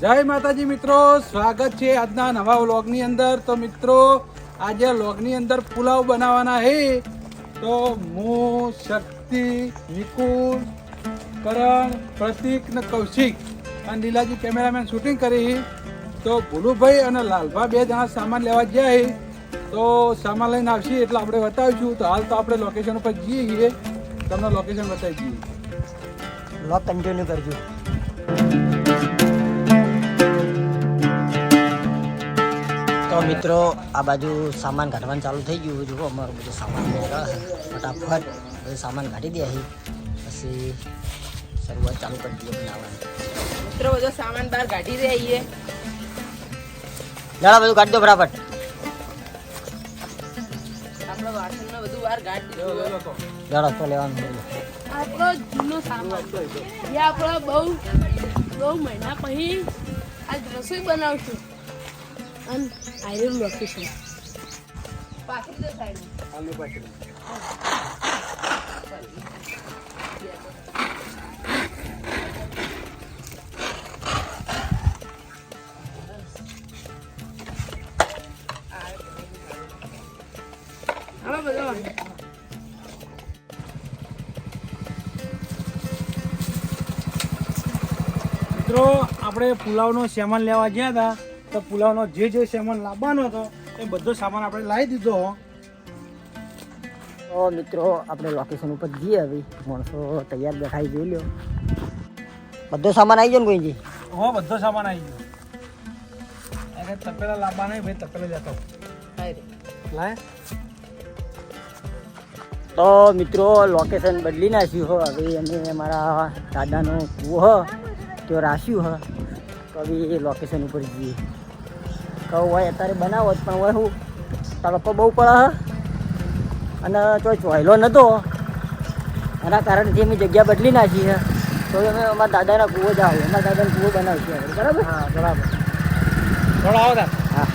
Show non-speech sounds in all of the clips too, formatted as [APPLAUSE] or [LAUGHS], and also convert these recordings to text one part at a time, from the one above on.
જય માતાજી મિત્રો, સ્વાગત છે આજના નવા વ્લોગની અંદર. તો મિત્રો, આજે વ્લોગની અંદર પુલાવ બનાવવાના છે તો હું, શક્તિ, નિકુલ, કરણ, પ્રતિક ને કૌશિક અને લીલાજી કેમેરામેન શૂટિંગ કરી. તો ભુલુભાઈ અને લાલભા બે જણા સામાન લેવા ગયા તો સામાન લઈને આવશે એટલે આપણે બતાવીશું. તો હાલ તો આપણે લોકેશન ઉપર જઈએ છીએ. તમને લોકેશન બતાવી દઈએ. બ્લોગ કન્ટિન્યુ કરજો. તો મિત્રો. આ બાજુ સામાન કાઢવાનું ચાલુ થઈ ગયું. જુઓ અમારું બધું સામાન ફટાફટ બધું સામાન કાઢી દે અહીં. પછી શરૂઆત ચાલુ કરી દઈએ બનાવવાની. મિત્રો બધો સામાન બહાર કાઢી દઈએ જરા બધું કાઢી દો ફટાફટ. આપણો વાસણને બધું બહાર કાઢી દીધું જરા તો લેવાનું. આપણો જૂનો સામાન. એ આપણો બહુ બહુ મહિના પછી આજ રસોઈ બનાવશું. અને આયરન લોકેશન પાથરી દો સાઈડ મિત્રો આપણે પુલાવનો સામાન લેવા ગયા હતા. તો પુલાવનો જે જે સામાન લાવવાનો હતો એ બધો સામાન આપણે લાવી દીધો તો મિત્રો આપણે લોકેશન ઉપર જઈએ હવે. માણસો તૈયાર બેઠા જોઈ લો બધો સામાન આવી ગયો ને કોઈજી હો બધો સામાન આવી ગયો. અરે તપેલા લાવવા નહીં ભાઈ તપેલા જતો લાય. તો મિત્રો લોકેશન બદલી નાખ્યું હો. હવે અમે અમારા દાદાનો કૂવો હ તો રાખ્યું હ. તો હવે લોકેશન ઉપર જઈએ. કહું હોય અત્યારે બનાવો જ પણ હોય હું. તડકો બહુ પડે અને તો ચોયલો નહોતો એના કારણથી અમે જગ્યા બદલી નાખી છે તો અમે અમારા દાદાના કૂવો જ આવ્યો અમારા દાદાનો કૂવો બનાવશું બરાબર? હા બરાબર. થોડા આવો હા.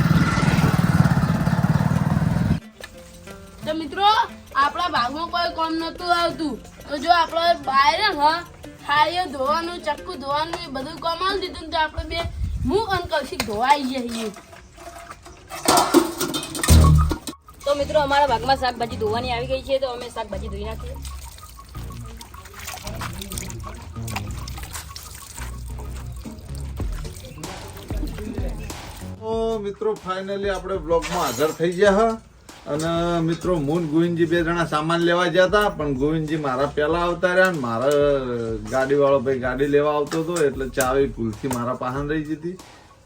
તો મિત્રો આપણા ભાગમાં કોઈ કામ નતું આવતું. તો જો આપણે બહાર હ ધોવાનું ચક્કુ ધોવાનું એ બધું કામ આવી દીધું ને તો આપણે બે હું અને કૌશિક ધોવાઈ જઈએ. મિત્રો, અમારા ભાગમાં શાકભાજી ધોવાની આવી ગઈ છે, તો અમે શાકભાજી ધોઈ નાખીએ. મિત્રો ફાઇનલી આપણે બ્લોગમાં હાજર થઈ ગયા હા. અને મિત્રો, મૂન ગોવિંદજી બે જણા સામાન લેવા ગયા હતા, પણ ગોવિંદજી મારા પહેલા આવતા રહ્યા મારા ગાડીવાળો ભાઈ ગાડી લેવા આવતો હતો, એટલે ચાવી ભૂલથી મારા પાસે રહી જતી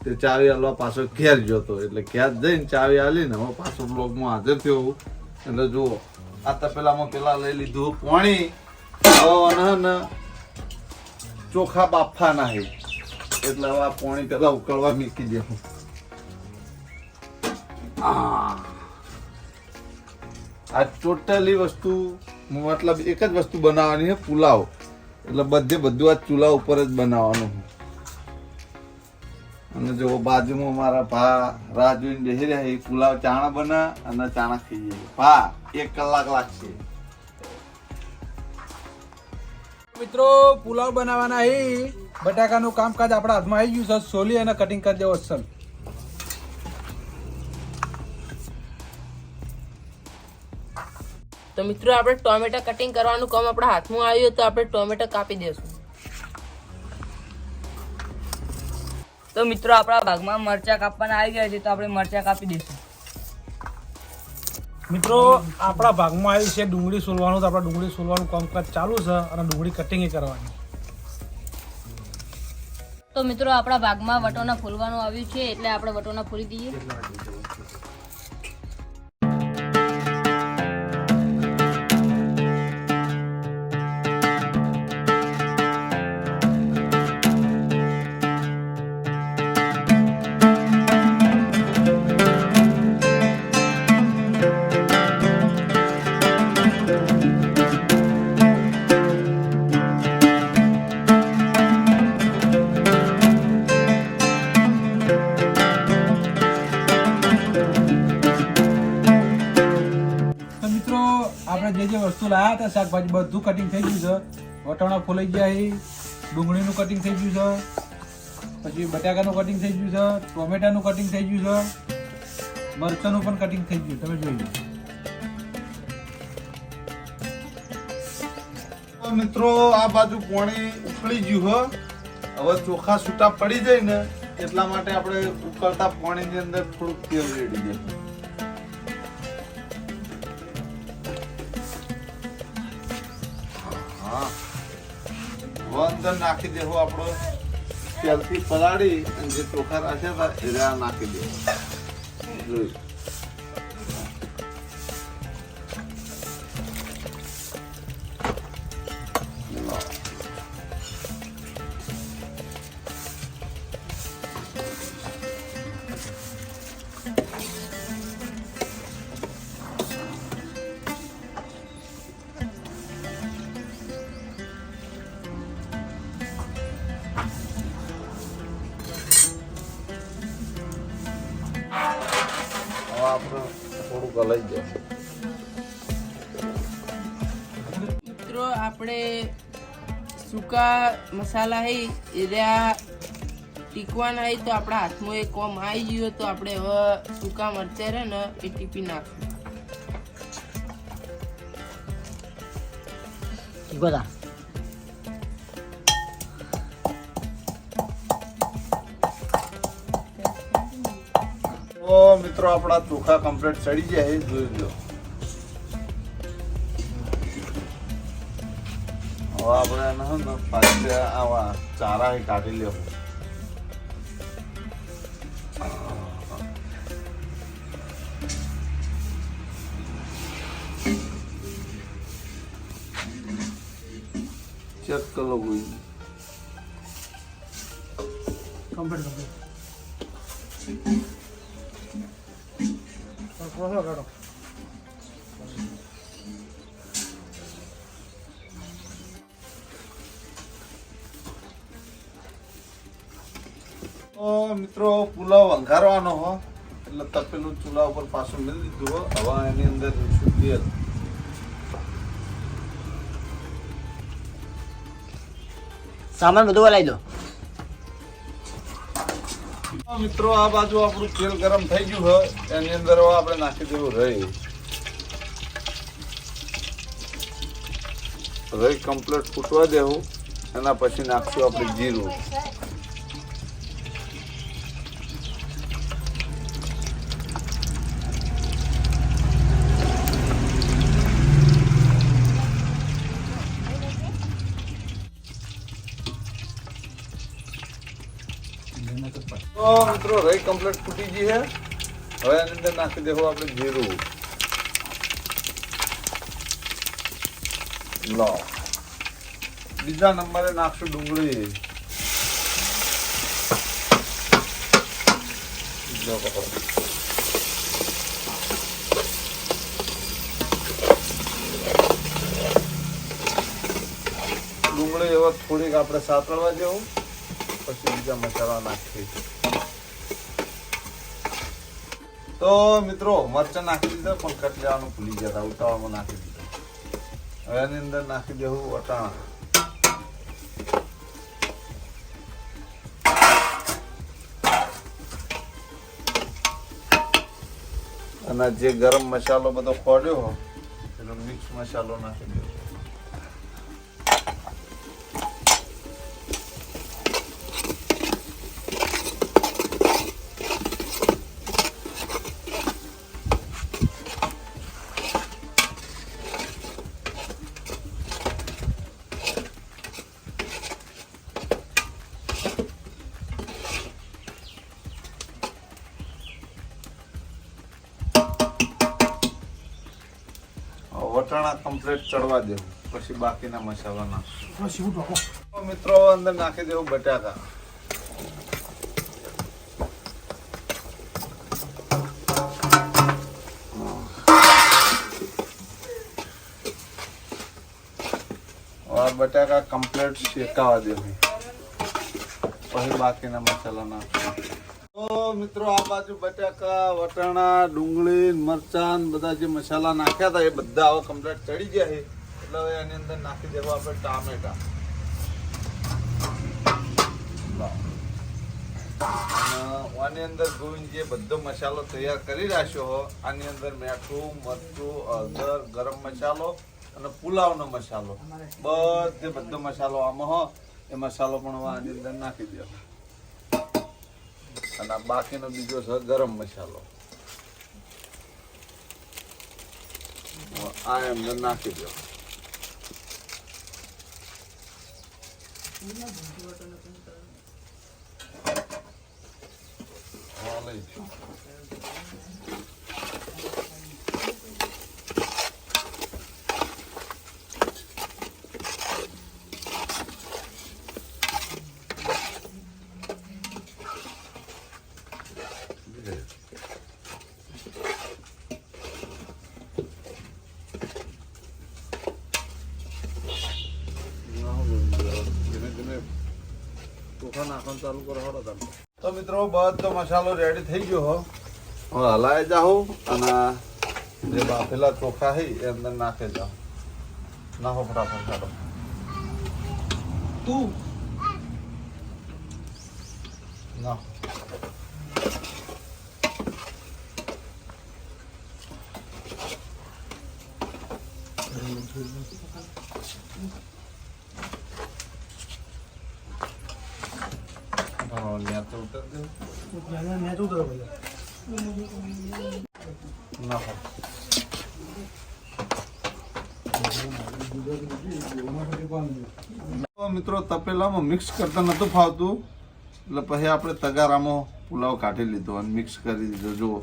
તે ચાવી આલવા પાછો ઘેર જતો એટલે ઘેર જઈને ચાવી આલી ને હવે પાછો બ્લોગમાં હાજર થયો એટલે જુઓ, આ તપેલામાં પેલા લઈ લીધું પાણી. ચોખા બાફા નાહી એટલે હવે આ પાણી પેલા ઉકળવા મૂકી દે હું. આ. ટોટલી વસ્તુ મતલબ એક જ વસ્તુ બનાવવાની છે, પુલાવ. એટલે બધે બધું આ ચૂલા ઉપર જ બનાવવાનું. અને જો બાજુમાં મારા ભા રાહ જોઈને બેસી રહ્યા એ પુલાવ ચાણા બના અને ચાણા ખાઈ જાય. ભા એક કલાક લાગશે. મિત્રો પુલાવ બનાવવાના એ બટાકાનું કામકાજ આપણા હાથમાં આવી ગયું છે. સોલી અને કટિંગ કરી દેવો અસલ. તો મિત્રો આપણે ટોમેટા કટિંગ કરવાનું કામ આપણા હાથમાં આવ્યું તો આપણે ટોમેટા કાપી દેશું. તો મિત્રો આપણા ભાગમાં મરચા કાપવાના આવી ગયા છે તો આપણે મરચા કાપી દઈશું. મિત્રો આપણા ભાગમાં આવી છે ડુંગળી સોલવાનું તો આપણે ડુંગળી સોલવાનું કામકાજ ચાલુ છે અને ડુંગળી કટિંગ કરવાની. તો મિત્રો આપણા ભાગમાં વટોના ફૂલવાનું આવ્યું છે એટલે આપણે વટોના ફૂલી દઈએ. જે જે વસ્તુ લાવ્યા હતા શાકભાજી, બધું કટિંગ થઈ ગયું છે. વટાણા ફોલાઈ ગયા છે, ડુંગળીનું કટિંગ થઈ ગયું છે, પછી બટાકાનું કટિંગ થઈ ગયું છે, ટોમેટાનું કટિંગ થઈ ગયું છે, મરચાંનું પણ કટિંગ થઈ ગયું તમે જોઈ લો. મિત્રો, આ બાજુ પાણી ઉકળી ગયું હો હવે ચોખા છૂટા પડી જાય ને, એટલા માટે આપણે ઉકળતા પાણીની અંદર થોડુંક તેલ રેડી દઈશું હા. અંદર નાખી દેવો આપણો. તેલથી પલાળી અને જે ચોખા રાખ્યા હતા, એ નાખી દેવો જોઈ આપણે સૂકા મસાલા હે એ રહ્યા ટીકવાના હે તો આપણા હાથમાં એક કોમ આવી ગયો તો આપણે હવે સૂકા મરચાં રહે ને એ ટીપી નાખશું. શીખો તા તો મિત્રો આપણા ચોખા કમ્પ્લીટ ચડી જાય એ જોઈ લો હવે આપણે એને હે ને પાછી આવા ચારા કાઢી લેવું ચેક કરો કોઈ કમ્પ્લીટ કમ્પ્લીટ તો મિત્રો પુલાવ વંઘારવાનો હો. એટલે તપેલું ચૂલા ઉપર પાછું મેળવી દીધું હો. હવે એની અંદર શુદ્ધિ સામાન બધું હલાવી દો. મિત્રો આ બાજુ આપણું તેલ ગરમ થઈ ગયું હોય એની અંદર આપણે નાખી દેવું રહી. રહી કમ્પ્લીટ ફૂટવા દેવું. એના પછી નાખશું આપણે જીરું તો મિત્રો રહી કમ્પ્લીટ ફૂટી ગઈ છે હવે એની અંદર નાખી દેવું આપણે જીરું. લો. બીજા નંબરે નાખશું ડુંગળી. ડુંગળી એવા થોડીક આપણે સાતળવા જેવું પછી બીજા મસાલા નાખી તો મિત્રો, મરચાં નાખી દીધા, પણ કટ લેવાનું ભૂલી ગયા હતા, ઉતાવળમાં નાખી દીધા. હવે એની અંદર નાખી દેવું વટાણા. અને જે ગરમ મસાલો બધો ખોડ્યો એનો મિક્સ મસાલો નાખી દેવો. વટાણા ચડવા દેવું. પછી બાકીના મસાલા નાખશું. મિત્રો અંદર નાખી દેવું બટાકા. બટાકા કમ્પ્લીટ શેકાવા દેવું. પછી બાકીના મસાલા નાખશું. મિત્રો આ બાજુ બટાકા, વટાણા, ડુંગળી, મરચાં, બધા જે મસાલા નાખ્યા હતા, એ બધા હવે કમ્પ્લેટ ચડી ગયા છે. એટલે હવે એની અંદર નાખી દેવા આપણે ટામેટા. આની અંદર ગોવિંદજીએ બધો મસાલો તૈયાર કરી રાખ્યો હો, આની અંદર મીઠું, મરચું, હળદર, ગરમ મસાલો અને પુલાવનો મસાલો. બધે બધો મસાલો આમાં હો, એ મસાલો પણ આની અંદર નાખી દો અને બાકીનો બીજો છે ગરમ મસાલો આ એમને નાખી દો હા, લઈ જાઓ. ચોખા નાખવાનું ચાલુ કરો તો મિત્રો, બધો મસાલો રેડી થઈ ગયો હો. હવે હલાય જાઓ અને જે બાફેલા ચોખા છે એ અંદર નાખે જાઓ નાખો ફટાફટ ચાલો તું. નાખો. Thank ન્યા તો ઉતર દે. નાખો તો મિત્રો, તપેલામાં મિક્સ કરતા નતું ફાવતું. એટલે પછી આપણે તગારામાં પુલાવ કાઢી લીધો અને મિક્સ કરી દીધો. જુઓ,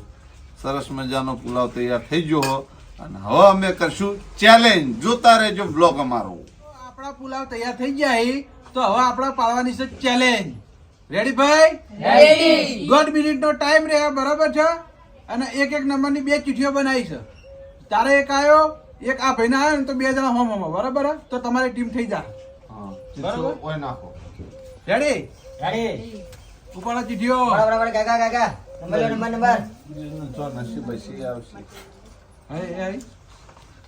સરસ મજાનો પુલાવ તૈયાર થઈ ગયો અને હવે અમે કરશું ચેલેન્જ જોતા રહેજો બ્લોગ અમારો. આપણા પુલાવ તૈયાર થઈ ગયા તો હવે આપણે પાડવાની છે ચેલેન્જ રેડી ભાઈ? દોઢ મિનિટ નો ટાઈમ રહે બરાબર છે? અને એક એક નંબરની બે ચીઠીઓ બનાવી છે. તારે એક આવ્યો એક આ ભાઈને આવ્યો ને તો બે જણા હોમ હોમ બરાબર તો તમારી ટીમ થઈ જા બરાબર. ઓય નાખો. રેડી રેડી ઉપર ચીઠીઓ બરાબર ગાગા કાકા કાકા. Number number number. જો નસીબ હસી આવશે હે, હે, હે.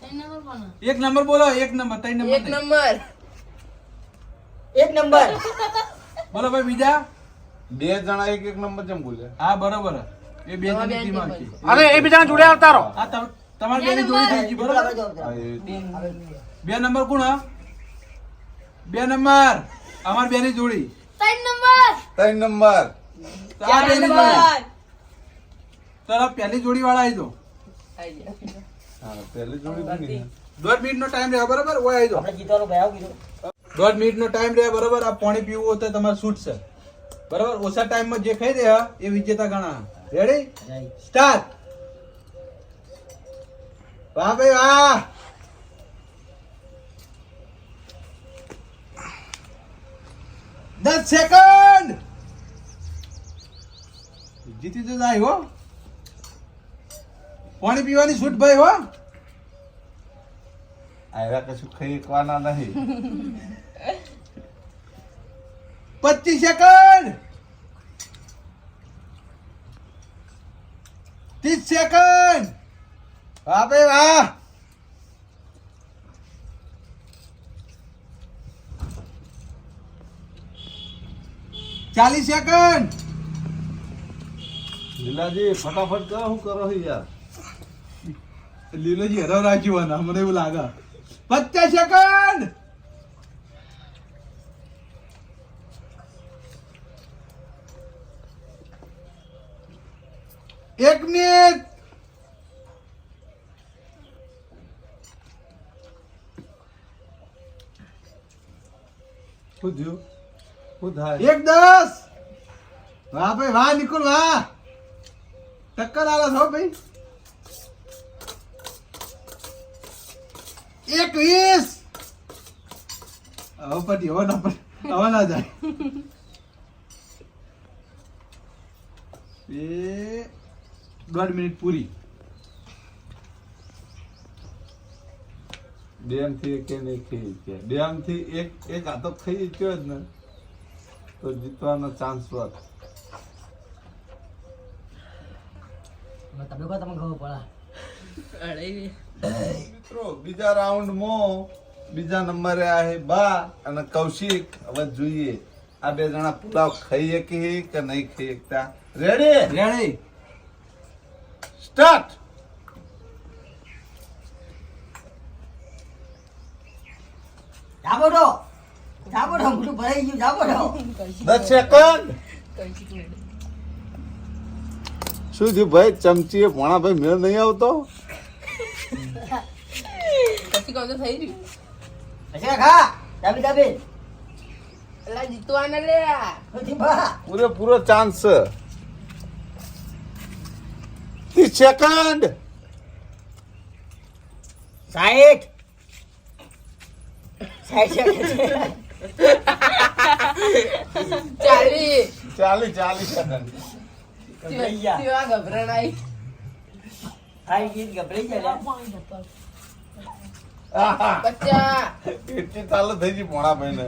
ત્રણ નંબર કોનો? એક નંબર બોલો એક નંબર ત્રણ નંબર એક નંબર. એક નંબર. [LAUGHS] બોલો ભાઈ બીજા? બે જણા એક એક નંબર જેમ બોલે. હા બરોબર. એ બે જણની ટીમ આવશે અરે એ બીજા જોડે આવતા રહો. હા તમ- બેની જોડી થઈ ગઈ બરોબર? બે નંબર કોણ હા? બે નંબર. અમાર બેની જોડી. ત્રણ નંબર. ત્રણ નંબર. આ બેની જોડી. તારા પહેલી જોડી વાળા આવી ગયા. હા પહેલી જોડી બની દોઢ મિનિટ નો ટાઈમ રહ્યો બરોબર? ઓય આવી દો આપણે ગીતારો ભાઈ આવું કીધું. દોઢ મિનિટ નો ટાઈમ રહે બરોબર? આ પાણી પીવું હોય તો તમારે છૂટશે. બરોબર? ઓછા ટાઈમમાં જે ખાઈ રહ્યા એ વિજેતા ગણા રેડી સ્ટાર્ટ વાહ ભાઈ વાહ! દસ સેકન્ડ જીતી તો જાય હો. પાણી પીવાની છૂટ ભાઈ હો. આવ્યા કશું ખાઈ એકવાના નહીં. [LAUGHS] પચીસ સેકન્ડ. ત્રીસ સેકન્ડ. વાહ ભાઈ વાહ. ચાલીસ સેકન્ડ. લીલાજી ફટાફટ કરો શું કરો છો યાર? લીલોજી હરાવ રાખ્યું મને એવું લાગે. પચાસ સેકન્ડ. એક મિનિટ. શું થયું? શું થાય? એક દસ. વાહ ભાઈ વાહ નિકુલ વાહ. ટક્કર આલા છો ભાઈ. એક વીસ હવે પટી હવે ના હવે ના જાય. [LAUGHS] એ દોઢ મિનિટ પૂરી. ડેમથી એક નહીં ખાઈ ગયા ડેમથી એક એક આતો ખાઈ ગયો જ ને. તો જીતવાનો ચાન્સ હોત તમે કહો તમે ખબર પડે. મિત્રો બીજા રાઉન્ડ મો બીજા નંબરે આ હે બા અને કૌશિક. હવે જોઈએ. આ બે જણા પુલાવ ખાઈ શકી કે નહીં ખાઈ શકતા રેડી રેડી સ્ટાર્ટ જાબો તો મોટું ભરાઈ ગયું જાબો દસ સેકન્ડ શું થયું ભાઈ? ચમચી એ ભોણા ભાઈ મેળ નહીં આવતો? પછી કહું તો થઈ રહ્યું. હશે ખા. દાબી દાબી એટલે જીતવાના લે આ. નથી બા. પૂરેપૂરો ચાન્સ છે. ત્રીસ સેકન્ડ છે ચાલી. ચાલી ચાલી સેકન્ડ ગભરાઈ ગયા કેવા ગભરાણ આઈ ગીત ગભરાઈ ગયા એટલી ચાલુ થઈ ગઈ ભોણા ભાઈ ને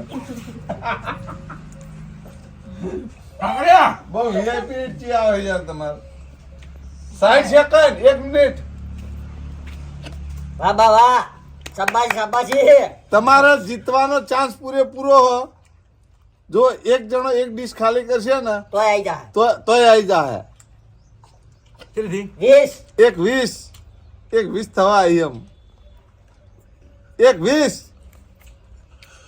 બહુ વીઆઈપી આવે યાર તમારે. સાઠ સેકન્ડ એક મિનિટ. વાહ વાહ વાહ. શાબાશ શાબાશી. તમારે જીતવાનો ચાન્સ પૂરેપૂરો હો. જો એક જણો એક ડીશ ખાલી કરશે ને તોય આવી જાય તો તોય આવી જાય વીસ. એક વીસ. એક વીસ થવા આવી એમ. એક વીસ.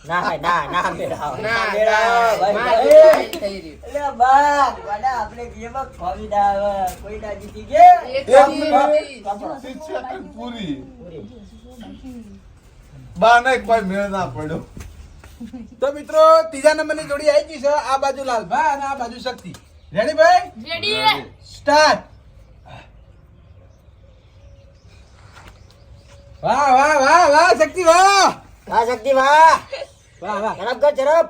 ના ભાઈ ના ના મેળાવ ના મેળાવ, ભાઈ, થઈ રહ્યું એટલે બા વાડા આપણે જેમાં ખોવી દાવ કોઈ ના જીતી ગે એક એક પૂરી બા ને કોઈ મેળ ના પડ્યો તો મિત્રો ત્રીજા નંબરની જોડી આવી ગઈ છે. આ બાજુ લાલભા અને આ બાજુ શક્તિ. રેડી ભાઈ? રેડી સ્ટાર્ટ વાહ વાહ વાહ વાહ શક્તિ વાહ. વાહ શક્તિ વાહ. વાહ વાહ. ઝડપ કર ઝડપ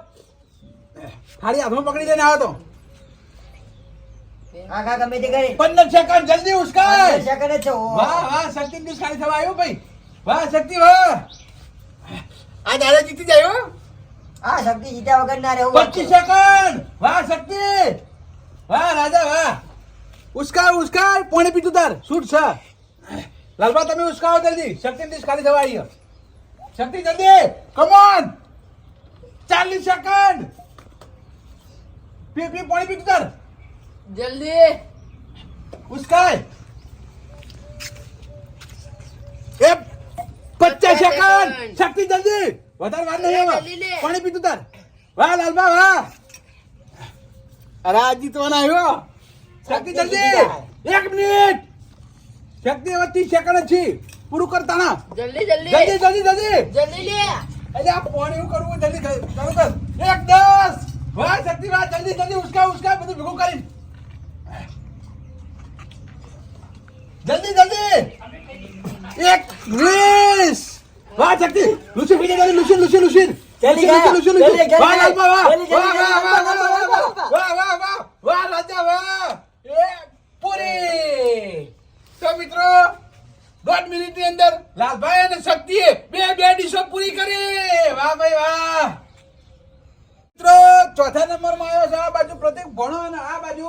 થાળી હાથમાં પકડી લઈને આવો તો. હા ગમે તે કરી. પંદર સેકન્ડ જલ્દી ઉસ્કાય. સેકન્ડ છે વાહ વાહ શક્તિ દિવસ ખાલી થવા આવ્યો ભાઈ. વાહ શક્તિ વાહ. આ દાદા જીતી જાય હા. શક્તિ જીત્યા વગર ના રહેવું પચીસ સેકન્ડ. વાહ શક્તિ. વાહ રાજા વાહ. ઉસ્કા ઉસ્કા પોણી પીતું તાર શૂટ છે. લાલબા તમે ઉસકાવો જલ્દી. શક્તિ દિવસ ખાલી થવા આવ્યો શક્તિ જલ્દી. કમોન ચાલીસ સેકન્ડ પી પી પોણી પીતું તાર જલ્દી ઉસ્કાય એ પચાસ સેકન્ડ શક્તિ જલ્દી વધારે વાર નહીં આવે જલ્દી લે. પાણી પીતું તાર વાહ લાલબા વાહ અરે આ જીતવાના આવ્યો શક્તિ જલ્દી એક મિનિટ શક્તિ હવે ત્રીસ સેકન્ડ જ છે પૂરું કર તાણા જલ્દી જલ્દી જલ્દી એટલે આ ફોન એવું કરવું જલ્દી ચાલુ કર એક દસ. વાહ શક્તિ વાહ જલ્દી જલ્દી ઉસકા ઉસકા બધું ભેગું કરી. જલ્દી જલ્દી. એક વીસ. વાહ શક્તિ લુસી પીજે જલ્દી લુસી લુસી લુસી જલ્દી લુસી. લુસી, લુસી, વાહ વાહ. વાહ વાહ વાહ વાહ વાહ, વાહ વાહ. વાહ વાહ રાજા વાહ. એ પૂરી. તો મિત્રો દોઢ મિનિટની અંદર લાલભાઈ અને શક્તિએ બે બે ડીશો પૂરી કરી. વાહ ભાઈ વાહ. મિત્રો ચોથા નંબરમાં આવ્યો છે આ બાજુ પ્રતિક ભણો અને આ બાજુ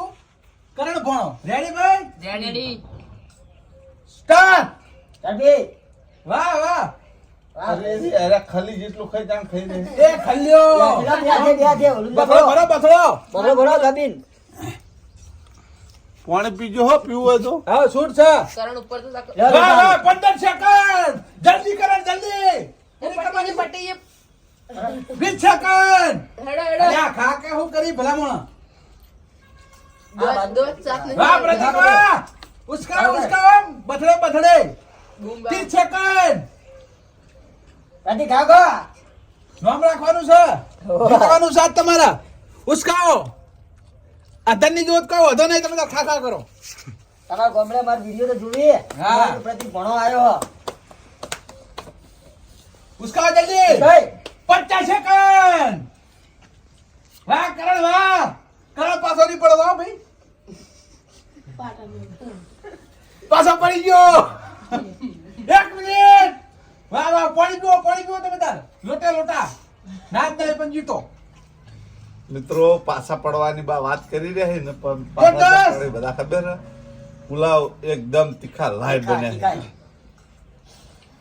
કરણ ભણો. રેડી ભાઈ? રેડી સ્ટાર્ટ રેડી વાહ વાહ. ખાલી જેટલું ખાઈ ત્યાં ખાઈ દે. એ ખલ્યો. પેલા બે હાથે, બે હાથે, બથડો ભરો બથડો બરો બરો ગબીન પાણી પીજો હો પીવું હોય તો. હા છૂટ છે. કરણ ઉપર તો. પંદર સેકન્ડ. જલ્દી કરણ જલ્દી. વીસ સેકન્ડ. ખા કે હું કરી ભલામણ. વાહ વાહ. ઉસકા ઉસકા બથડે બથડે. ત્રીસ સેકન્ડ. ખાગો નામ રાખવાનું છે. [LAUGHS] જીતવાનું છે તમારા. ઉસકાઓ અધરની જોત કહો વધો નહીં તમે તો ખા ખા કરો. તમારા ગોમડે માર વીડિયો તો જોવી. હા. પ્રતિક ભણો આવ્યો. ઉસકા જલ્દી. ભાઈ પચાસ સેકન્ડ. વાહ કરણ વાહ. કરણ પાછો નહીં પડો વાહ ભાઈ. પાછો પડી ગયો. એક મિનિટ. વાહ વાહ પડી ગયો પડી ગયો તમે તાર. લોટે લોટા. ના જ નહીં પણ જીતો. મિત્રો પાછા પડવાની વાત કરી રહ્યા ને પણ બધા ખબર પુલાવ એકદમ તીખા લાઈટ બન્યા તીખા. છે.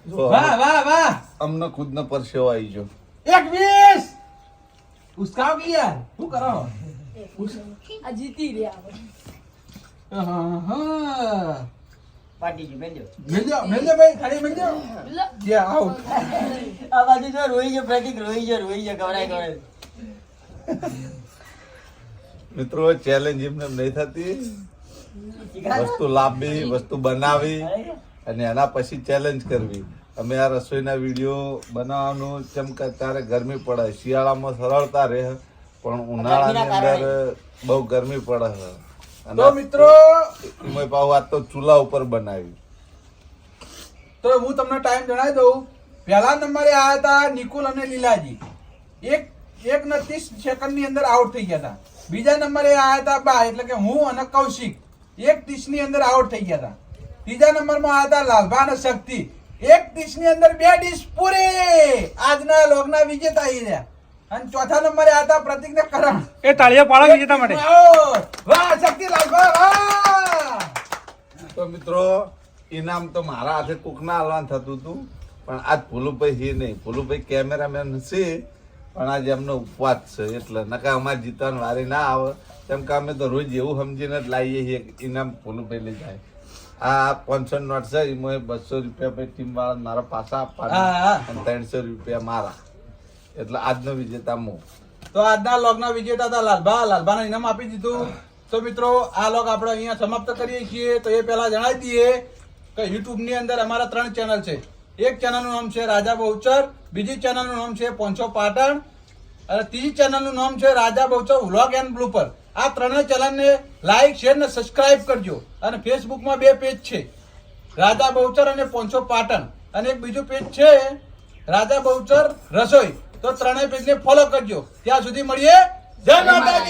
જો વાહ વાહ વાહ! અમને ખુદ ને પરસેવો આવી ગયો. એક વીસ! ઉસકાવ કે યાર? શું કરો? આ જીતી રહ્યા હા, ભાઈ ખાલી જે આ બાજુ જો રોઈ ગયો પ્રતિક રોઈ ગયો રોઈ ગયો ગવરાય ગવરાય મિત્રો ચેલેન્જ એમને નહીં થતી. વસ્તુ લાંબી વસ્તુ બનાવી અને એના પછી ચેલેન્જ કરવી. અમે આ રસોઈના વીડિયો બનાવવાનું ચમ કે ત્યારે ગરમી પડે શિયાળામાં સરળતા રહે પણ ઉનાળાની અંદર બહુ ગરમી પડે. છે અને તો મિત્રો એમાં પાઉ આ તો ચૂલા ઉપર બનાવી. તો હું તમને ટાઈમ જણાવી દઉં. પહેલા નંબરે આવ્યા હતા નિકુલ અને લીલાજી. એક એક ને ત્રીસ સેકન્ડની અંદર આઉટ થઈ ગયા હતા. બીજા નંબરે આવ્યા હતા બા એટલે કે હું અને કૌશિક. એક ત્રીસની અંદર આઉટ થઈ ગયા હતા. ત્રીજા નંબરમાં આવ્યા હતા લાલભા અને શક્તિ. એક ત્રીસની અંદર બે ડીશ પૂરી. આજના લોગના વિજેતા આવી રહ્યા. અને ચોથા નંબરે આવ્યા હતા પ્રતિક ને કરણ. એ તાળીઓ પાડો વિજેતા માટે. વાહ વાહ શક્તિ લાલભા વાહ! તો મિત્રો ઇનામ તો મારા હાથે કુકના હાલવાનું થતું હતું પણ આજ ભૂલુભાઈ છે નહીં. ભૂલુભાઈ કેમેરામેન છે. પણ આજે એમનો ઉપવાસ છે એટલે નકા અમારે જીતવાનું વારી ના આવે. તેમ કે અમે તો રોજ એવું સમજીને જ લાવીએ છીએ ઇનામ ભોલુભાઈ લઈ જાય. આ પાંચસો નોટ છે એમાં બસો રૂપિયા પછી ટીમ વાળા મારા પાછા આપવાના અને ત્રણસો રૂપિયા મારા. એટલે આજનો વિજેતા હું તો આજના લોગના વિજેતા હતા લાલભા. લાલભાને ઇનામ આપી દીધું. તો મિત્રો આ લોગ આપણે અહીંયા સમાપ્ત કરીએ છીએ. તો એ પહેલા જણાવી દઈએ કે યુટ્યુબની ની અંદર અમારા ત્રણ ચેનલ છે. એક ચેનલનું નામ છે રાજા બહુચર, બીજી ચેનલનું નામ છે પોંચો પાટણ, અને ત્રીજી ચેનલનું નામ છે Raja Bahuchar vlog and blooper. આ ત્રણેય ચેનલને લાઈક શેર ને સબસ્ક્રાઇબ કરજો. અને ફેસબુકમાં બે પેજ છે. રાજા બહુચર અને પોંચો પાટણ. અને એક બીજું પેજ છે રાજા બહુચર રસોઈ. તો ત્રણેય પેજને ફોલો કરજો. ત્યાં સુધી મળીએ. જય માતા